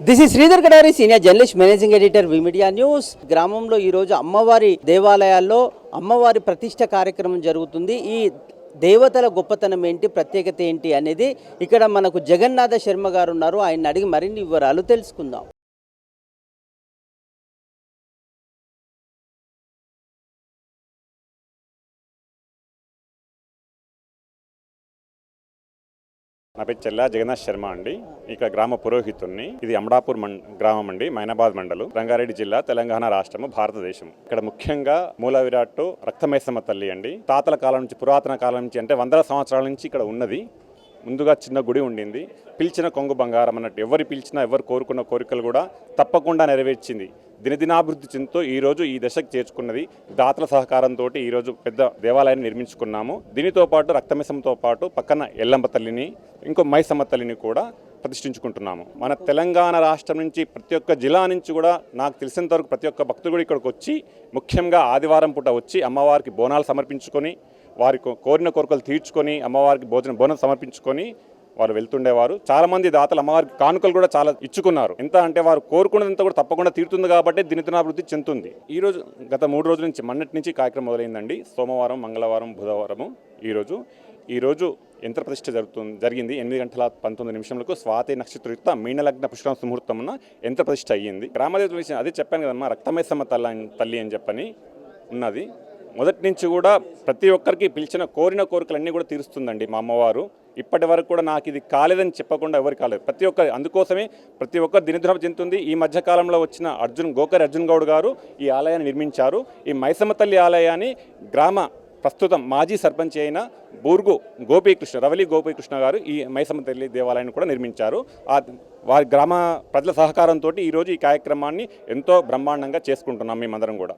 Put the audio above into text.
This is Sridhar Kadari senior journalist managing editor V media news గ్రామంలో ఈరోజు అమ్మవారి దేవాలయాల్లో అమ్మవారి ప్రతిష్ట కార్యక్రమం జరుగుతుంది. ఈ దేవతల గొప్పతనం ఏంటి ప్రత్యేకత ఏంటి అనేది ఇక్కడ మనకు జగన్నాథ శర్మ గారు ఉన్నారు. ఆయన అడిగి మరిన్ని వివరాలు తెలుసుకుందాం. నా పేరు చెల్లా జగన్నాథ్ శర్మ అండి. ఇక్కడ గ్రామ పురోహితుణ్ణి. ఇది అమడాపూర్ మం గ్రామం అండి. మైనాబాద్ మండలం. రంగారెడ్డి జిల్లా తెలంగాణ రాష్ట్రము భారతదేశం ఇక్కడ ముఖ్యంగా మూల విరాట్ రక్తమేసమ్మ తల్లి అండి. తాతల కాలం నుంచి పురాతన కాలం నుంచి అంటే వందల సంవత్సరాల నుంచి ఇక్కడ ఉన్నది. ముందుగా చిన్న గుడి ఉండింది. పిలిచిన కొంగు బంగారం అన్నట్టు ఎవరు పిలిచినా ఎవరు కోరుకున్న కోరికలు కూడా తప్పకుండా నెరవేర్చింది. దినదినాభివృద్ధి చెందుతూ ఈరోజు ఈ దశకు చేర్చుకున్నది దాతల సహకారంతో ఈరోజు పెద్ద దేవాలయాన్ని నిర్మించుకున్నాము. దీనితో పాటు రక్తమిసంతో పాటు పక్కన ఎల్లమ్మ తల్లిని ఇంకో మైసమ్మ తల్లిని కూడా ప్రతిష్ఠించుకుంటున్నాము. మన తెలంగాణ రాష్ట్రం నుంచి ప్రతి ఒక్క జిల్లా నుంచి కూడా నాకు తెలిసినంత వరకు ప్రతి ఒక్క భక్తుడు కూడా ఇక్కడికి వచ్చి ముఖ్యంగా ఆదివారం పూట వచ్చి అమ్మవారికి బోనాలు సమర్పించుకొని వారి కోరిన కోరికలు తీర్చుకొని అమ్మవారికి భోజనం బోనం సమర్పించుకొని వారు వెళ్తుండేవారు. చాలా మంది దాతలు అమ్మవారికి కానుకలు కూడా చాలా ఇచ్చుకున్నారు. ఎంత అంటే వారు కోరుకున్నదంతా కూడా తప్పకుండా తీరుతుంది కాబట్టి దినదినాభివృద్ధి చెందుతుంది. ఈ రోజు గత మూడు రోజుల నుంచి మొన్నటి నుంచి కార్యక్రమం మొదలైందండి. సోమవారం మంగళవారం బుధవారము ఈరోజు ఈరోజు యంత్ర ప్రతిష్ఠ జరుగుతుంది జరిగింది. ఎనిమిది గంటల పంతొమ్మిది నిమిషంలకు స్వాతి నక్షత్రయుక్త మీనలగ్న పుష్కరం ముహూర్తమున యంత్ర ప్రతిష్ఠ అయ్యింది. గ్రామదేవత విషయం అదే చెప్పాను కదమ్మా రక్తమైసమ్మ తల్ల తల్లి అని చెప్పని ఉన్నది. మొదటి నుంచి కూడా ప్రతి ఒక్కరికి పిలిచిన కోరిన కోరికలన్నీ కూడా తీరుస్తుందండి మా అమ్మవారు. ఇప్పటి వరకు కూడా నాకు ఇది కాలేదని చెప్పకుండా ఎవరు కాలేదు. ప్రతి ఒక్కరు అందుకోసమే ప్రతి ఒక్కరు దినద్రోహం చెందుతుంది ఈ మధ్యకాలంలో వచ్చిన అర్జున్ గోకరి అర్జున్ గౌడ్ గారు ఈ ఆలయాన్ని నిర్మించారు. ఈ మైసమ్మ తల్లి ఆలయాన్ని గ్రామ ప్రస్తుతం మాజీ సర్పంచ్ అయిన బూర్గు గోపీకృష్ణ రవలి గోపీకృష్ణ గారు ఈ మైసమ్మ తల్లి దేవాలయాన్ని కూడా నిర్మించారు. ఆ వారి గ్రామ ప్రజల సహకారంతో ఈరోజు ఈ కార్యక్రమాన్ని ఎంతో బ్రహ్మాండంగా చేసుకుంటున్నాం మేమందరం కూడా.